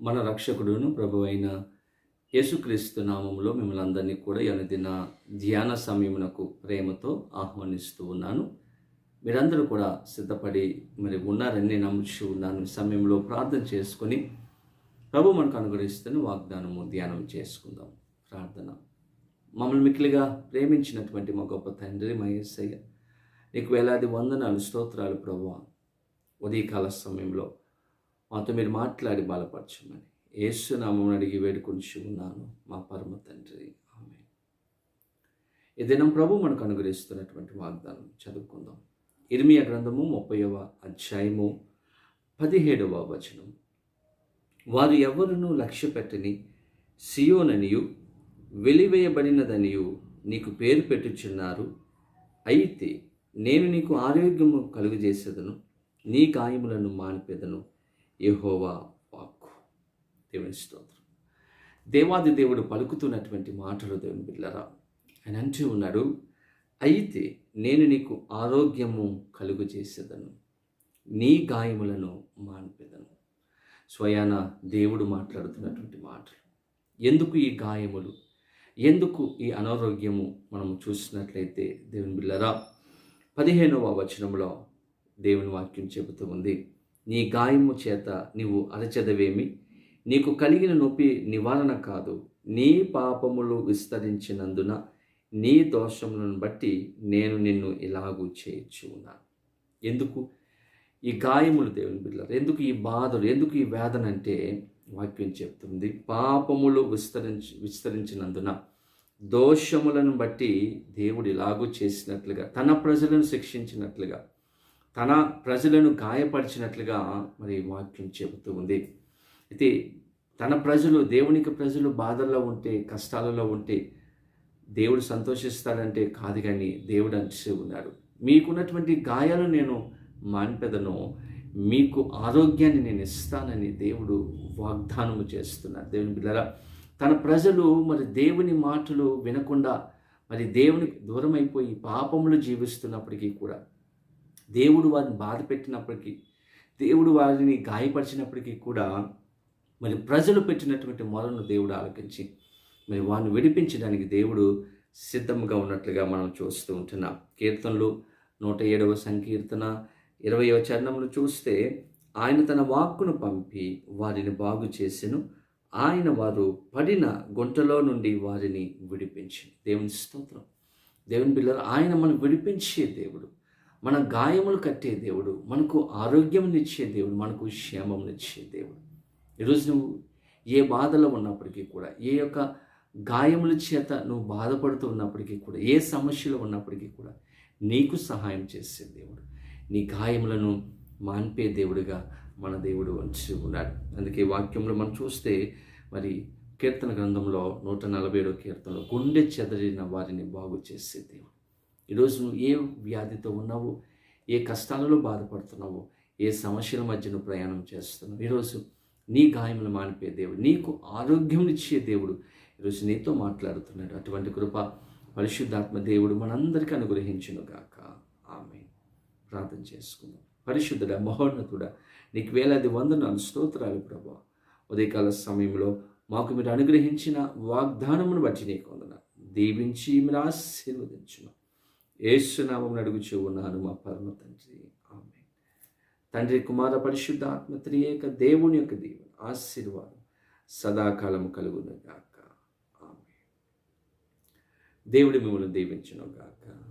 మన రక్షకుడును ప్రభు అయిన యేసుక్రీస్తు నామంలో మిమ్మల్ని అందరినీ కూడా అనుదిన ధ్యాన సమయమునకు ప్రేమతో ఆహ్వానిస్తూ ఉన్నాను. మీరందరూ కూడా సిద్ధపడి మరి ఉన్నారని నేను నమ్ముచు ఉన్నాను. సమయంలో ప్రార్థన చేసుకొని ప్రభు మనకు అనుగ్రహిస్తున్న వాగ్దానము ధ్యానం చేసుకుందాం. ప్రార్థన. మమ్మల్ని మిక్కిలిగా ప్రేమించినటువంటి మా గొప్ప తండ్రి మహేశయ్య నీకు వేలాది వందనాలు స్తోత్రాలు ప్రభు ఉదయకాల సమయంలో మాతో మీరు మాట్లాడి బలపరచమని. ఏసునామం అడిగి వేడుకొని ఉన్నాను మా పరమ తండ్రి. ఆమె ఈ దినం ప్రభు మనకు అనుగ్రహిస్తున్నటువంటి వాగ్దానం చదువుకుందాం. ఇర్మియా గ్రంథము ముప్పైవ అధ్యాయము పదిహేడవ వచనం. వారు ఎవరునూ లక్ష్య పెట్టని సియోననియు వెలివేయబడినదనియు నీకు పేరు పెట్టుచున్నారు. అయితే నేను నీకు ఆరోగ్యము కలుగజేసేదను నీ గాయములను మానిపెదను. యహోవా వాక్కు. దేవుని స్తోత్రం. దేవాది దేవుడు పలుకుతున్నటువంటి మాటలు దేవుని బిళ్ళరా ఆయన అంటూ ఉన్నాడు అయితే నేను నీకు ఆరోగ్యము కలుగు చేసేదను నీ గాయములను మానిపెదను. స్వయాన దేవుడు మాట్లాడుతున్నటువంటి మాటలు. ఎందుకు ఈ గాయములు? ఎందుకు ఈ అనారోగ్యము మనం చూసినట్లయితే దేవుని బిళ్ళరా పదిహేనవ వచనంలో దేవుని వాక్యం చెబుతూ ఉంది. నీ గాయము చేత నీవు అరచెదవేమి? నీకు కలిగిన నొప్పి నివారణ కాదు. నీ పాపములు విస్తరించినందున నీ దోషములను బట్టి నేను నిన్ను ఇలాగూ చేయొచ్చు ఉన్నాను ఎందుకు? ఈ గాయములు దేవుని బిడ్డలు ఎందుకు ఈ బాధలు ఎందుకు ఈ వేదన అంటే వాక్యం చెప్తుంది. పాపములు విస్తరించి విస్తరించినందున దోషములను బట్టి దేవుడు ఇలాగూ చేసినట్లుగా తన ప్రజలను శిక్షించినట్లుగా తన ప్రజలను గాయపరిచినట్లుగా మరి వాక్యం చెబుతూ ఉంది. అయితే తన ప్రజలు దేవునికి ప్రజలు బాధల్లో ఉంటే కష్టాలలో ఉంటే దేవుడు సంతోషిస్తాడంటే కాదు కానీ దేవుడు అంటూ ఉన్నాడు మీకున్నటువంటి గాయాలు నేను మాన్పెదను. మీకు ఆరోగ్యాన్ని నేను ఇస్తానని దేవుడు వాగ్దానము చేస్తున్నాడు దేవుని బిడ్డరా తన ప్రజలు మరి దేవుని మాటలు వినకుండా మరి దేవునికి దూరం అయిపోయి పాపములు జీవిస్తున్నప్పటికీ కూడా దేవుడు వారిని బాధ పెట్టినప్పటికీ దేవుడు వారిని గాయపరిచినప్పటికీ కూడా మరి ప్రజలు పెట్టినటువంటి మొలను దేవుడు ఆలకించి మరి వారిని విడిపించడానికి దేవుడు సిద్ధంగా ఉన్నట్లుగా మనం చూస్తూ ఉంటున్నాం. కీర్తనలు నూట ఏడవ సంకీర్తన ఇరవయవ చరణములు చూస్తే ఆయన తన వాక్కును పంపి వారిని బాగు చేసెను. ఆయన వారు పడిన గుంటలో నుండి వారిని విడిపించి దేవుని స్తోత్రం. దేవుని పిల్లలు ఆయన మనం విడిపించే దేవుడు. మన గాయములు కట్టే దేవుడు మనకు ఆరోగ్యమునిచ్చే దేవుడు మనకు క్షేమమునిచ్చే దేవుడు. ఈరోజు నువ్వు ఏ బాధలో ఉన్నప్పటికీ కూడా ఏ యొక్క గాయముల చేత నువ్వు బాధపడుతూ ఉన్నప్పటికీ కూడా ఏ సమస్యలు ఉన్నప్పటికీ కూడా నీకు సహాయం చేసే దేవుడు. నీ గాయములను మాన్పే దేవుడిగా మన దేవుడు వచ్చి ఉన్నాడు. అందుకే వాక్యంలో మనం చూస్తే మరి కీర్తన గ్రంథంలో నూట నలభై ఏడో కీర్తనలో గుండె చెదరిన వారిని బాగు చేసే దేవుడు. ఈరోజు నువ్వు ఏ వ్యాధితో ఉన్నావో? ఏ కష్టాలలో బాధపడుతున్నావో? ఏ సమస్యల మధ్య నువ్వు ప్రయాణం చేస్తున్నావు? ఈరోజు నీ గాయములు మానిపే దేవుడు నీకు ఆరోగ్యం ఇచ్చే దేవుడు ఈరోజు నీతో మాట్లాడుతున్నాడు. అటువంటి కృప పరిశుద్ధాత్మ దేవుడు మనందరికీ అనుగ్రహించును గాక. ఆమె ప్రార్థన చేసుకుందాం. పరిశుద్ధుడ మహోన్నతుడ నీకు వేలాది వందనాలు స్తోత్రాలు ప్రభా. ఉదయకాల సమయంలో మాకు మీరు అనుగ్రహించిన వాగ్దానమును బట్టి నీకు వందన దీవించి మీరు ఆశీర్వదించును. ఏసునామం అడుగుచూ ఉన్నాను మా పరమ తండ్రి. ఆమె తండ్రి కుమార పరిశుద్ధ ఆత్మ త్రియేక దేవుని యొక్క దేవుని ఆశీర్వాదం సదాకాలము కలుగునగాక. ఆమె దేవుడి మిమ్మల్ని దీవించును గాక